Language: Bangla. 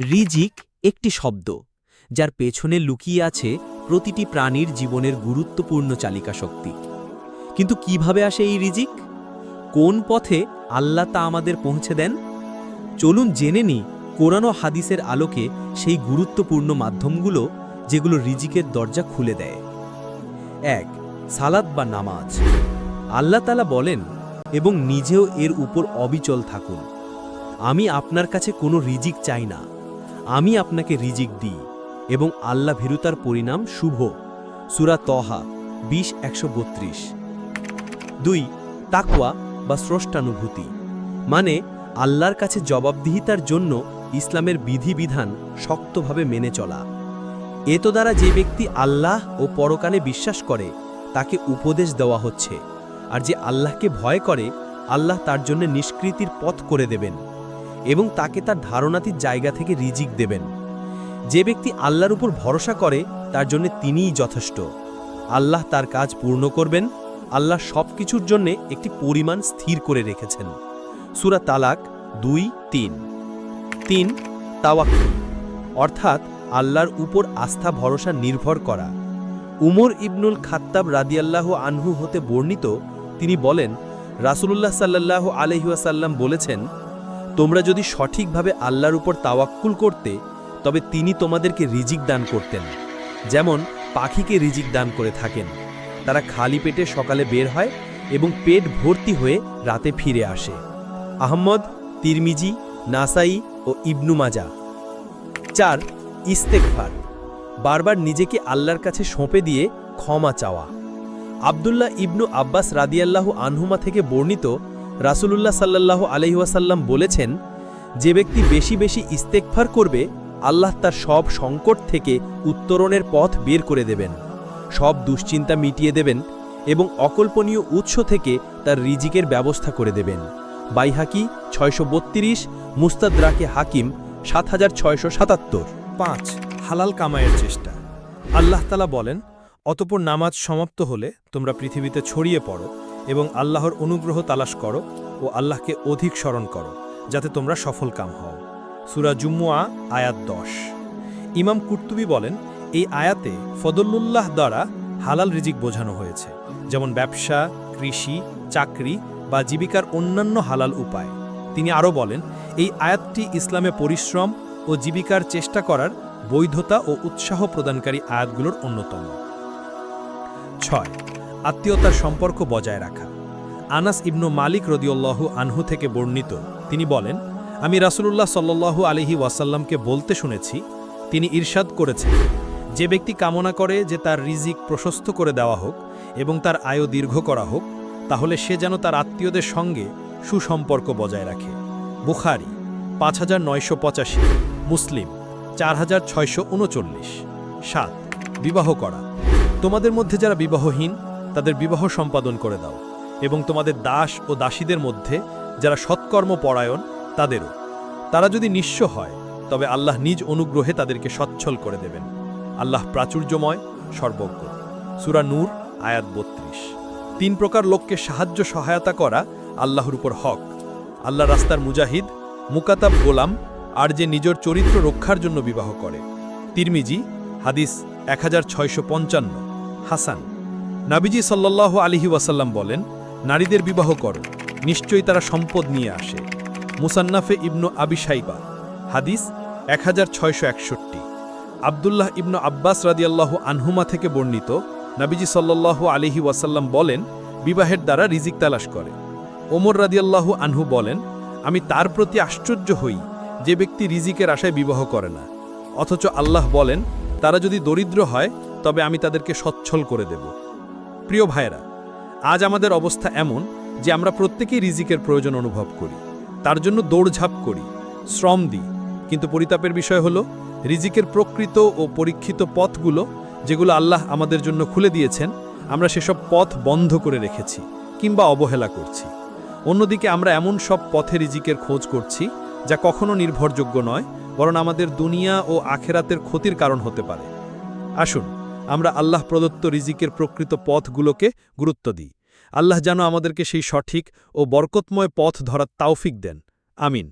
রিজিক একটি শব্দ, যার পেছনে লুকিয়ে আছে প্রতিটি প্রাণীর জীবনের গুরুত্বপূর্ণ চালিকা শক্তি। কিন্তু কীভাবে আসে এই রিজিক? কোন পথে আল্লাহ তা আমাদের পৌঁছে দেন? চলুন জেনে নি কোরআন হাদিসের আলোকে সেই গুরুত্বপূর্ণ মাধ্যমগুলো যেগুলো রিজিকের দরজা খুলে দেয়। এক সালাদ বা নামাজ। আল্লাহ তালা বলেন, এবং নিজেও এর উপর অবিচল থাকুন। আমি আপনার কাছে কোনো রিজিক চাই না। আমি আপনাকে রিজিক দিই এবং আল্লাহ ভীরুতার পরিণাম শুভ। সুরা তহা বিশ, একশো বত্রিশ। দুই, তাকওয়া বা স্রষ্টানুভূতি। মানে আল্লাহর কাছে জবাবদিহিতার জন্য ইসলামের বিধিবিধান শক্তভাবে মেনে চলা। এত দ্বারা যে ব্যক্তি আল্লাহ ও পরকালে বিশ্বাস করে, তাকে উপদেশ দেওয়া হচ্ছে। আর যে আল্লাহকে ভয় করে, আল্লাহ তার জন্য নিষ্কৃতির পথ করে দেবেন। এবং তাকে তার ধারণাতির জায়গা থেকে রিজিক দেবেন। যে ব্যক্তি আল্লাহর উপর ভরসা করে, তার জন্য তিনিই যথেষ্ট। আল্লাহ তার কাজ পূর্ণ করবেন। আল্লাহ সব কিছুর জন্যে একটি পরিমাণ স্থির করে রেখেছেন। সুরা তালাক দুই, তিন। তিন, তাওয়াক্কুল। অর্থাৎ আল্লাহর উপর আস্থা, ভরসা নির্ভর করা। উমর ইবনুল খাত্তাব রাদিয়াল্লাহ আনহু হতে বর্ণিত, তিনি বলেন, রাসূলুল্লাহ সাল্লাল্লাহু আলহিউসাল্লাম বলেছেন তোমরা যদি সঠিকভাবে আল্লাহর উপর তাওয়াক্কুল করতে, তবে তিনি তোমাদেরকে রিজিক দান করতেন। যেমন, পাখিকে রিজিক দান করে থাকেন। তারা খালি পেটে সকালে বের হয় এবং পেট ভর্তি হয়ে রাতে ফিরে আসে। আহম্মদ তিরমিজি, নাসাই ও ইবনু মাজা। চার ইস্তেকফার বারবার নিজেকে আল্লাহর কাছে সঁপে দিয়ে ক্ষমা চাওয়া। আবদুল্লাহ ইবনু আব্বাস রাদিয়াল্লাহু আনহুমা থেকে বর্ণিত রাসূলুল্লাহ সাল্লাল্লাহু আলহিহাসাল্লাম বলেছেন, যে ব্যক্তি বেশি বেশি ইস্তেকফার করবে, আল্লাহ তার সব সংকট থেকে উত্তরণের পথ বের করে দেবেন। সব দুশ্চিন্তা মিটিয়ে দেবেন এবং অকল্পনীয় উৎস থেকে তার রিজিকের ব্যবস্থা করে দেবেন। বাইহাকি ছয়শো বত্রিশ মুস্তাদ্রাকে হাকিম সাত হাজার ছয়শো সাতাত্তর। পাঁচ, হালাল কামায়ের চেষ্টা। আল্লাহ তালা বলেন, অতপর নামাজ সমাপ্ত হলে তোমরা পৃথিবীতে ছড়িয়ে পড়ো। এবং আল্লাহর অনুগ্রহ তালাশ করো ও আল্লাহকে অধিক স্মরণ করো, যাতে তোমরা সফল কাম হও। সুরা জুম্মুয়া, আয়াত দশ। ইমাম কুর্তুবি বলেন, এই আয়াতে ফদল্লুল্লাহ দ্বারা হালাল রিজিক বোঝানো হয়েছে, যেমন ব্যবসা, কৃষি, চাকরি বা জীবিকার অন্যান্য হালাল উপায়। তিনি আরও বলেন, এই আয়াতটি ইসলামে পরিশ্রম ও জীবিকার চেষ্টা করার বৈধতা ও উৎসাহ প্রদানকারী আয়াতগুলোর অন্যতম। ছয় আত্মীয়তার সম্পর্ক বজায় রাখা। আনাস ইবনু মালিক রদিউল্লাহু আনহু থেকে বর্ণিত, তিনি বলেন, আমি রাসূলুল্লাহ সাল্লাল্লাহু আলহি ওয়াসাল্লামকে বলতে শুনেছি, তিনি ঈর্ষাদ করেছেন। যে ব্যক্তি কামনা করে যে তার রিজিক প্রশস্ত করে দেওয়া হোক এবং তার আয়ু দীর্ঘ করা হোক, তাহলে সে যেন তার আত্মীয়দের সঙ্গে সুসম্পর্ক বজায় রাখে। বুখারি, পাঁচ হাজার নয়শো পঁচাশি। মুসলিম, চার হাজার ছয়শো উনচল্লিশ। সাত, বিবাহ করা। তোমাদের মধ্যে যারা বিবাহহীন তাদের বিবাহ সম্পাদন করে দাও, এবং তোমাদের দাস ও দাসীদের মধ্যে যারা সৎকর্ম পরায়ণ, তাদেরও। তারা যদি নিঃস্ব হয়, তবে আল্লাহ নিজ অনুগ্রহে তাদেরকে সচ্ছল করে দেবেন। আল্লাহ প্রাচুর্যময়, সর্বজ্ঞ। সুরা নূর, আয়াত বত্রিশ। তিন প্রকার লোককে সাহায্য সহায়তা করা আল্লাহর উপর হক। আল্লাহ রাস্তার মুজাহিদ, মুকাতাব গোলাম, আর যে নিজের চরিত্র রক্ষার জন্য বিবাহ করে। তিরমিজি, হাদিস এক হাজার ছয়শো পঞ্চান্ন। হাসান। নাবিজি সাল্লাল্লাহু আলিহি ওয়াসাল্লাম বলেন, নারীদের বিবাহ করো, নিশ্চয়ই তারা সম্পদ নিয়ে আসে। মুসান্নাফে ইবনু আবি সাইবা হাদিস এক হাজার ছয়শো একষট্টি। আবদুল্লাহ ইবনু আব্বাস রাদিয়াল্লাহু আনহুমা থেকে বর্ণিত নাবিজি সাল্লাল্লাহু আলিহি ওয়াসাল্লাম বলেন, বিবাহের দ্বারা রিজিক তালাশ করে। ওমর রাদিয়াল্লাহু আনহু বলেন, আমি তার প্রতি আশ্চর্য হই, যে ব্যক্তি রিজিকের আশায় বিবাহ করে না। অথচ আল্লাহ বলেন, তারা যদি দরিদ্র হয়, তবে আমি তাদেরকে সচ্ছল করে দেব। প্রিয় ভাইরা আজ আমাদের অবস্থা এমন যে আমরা প্রত্যেকেই রিজিকের প্রয়োজন অনুভব করি। তার জন্য দৌড়ঝাঁপ করি, শ্রম দিই। কিন্তু পরিতাপের বিষয় হলো, রিজিকের প্রকৃত ও পরীক্ষিত পথগুলো যেগুলো আল্লাহ আমাদের জন্য খুলে দিয়েছেন, আমরা সেসব পথ বন্ধ করে রেখেছি কিংবা অবহেলা করছি। অন্যদিকে আমরা এমন সব পথে রিজিকের খোঁজ করছি যা কখনো নির্ভরযোগ্য নয়, বরং আমাদের দুনিয়া ও আখেরাতের ক্ষতির কারণ হতে পারে। আসুন আমরা আল্লাহ প্রদত্ত রিজিকের প্রকৃত পথগুলোকে গুরুত্ব দিই। আল্লাহ যেন আমাদেরকে সেই সঠিক ও বরকতময় পথ ধরার তাওফিক দেন। আমিন।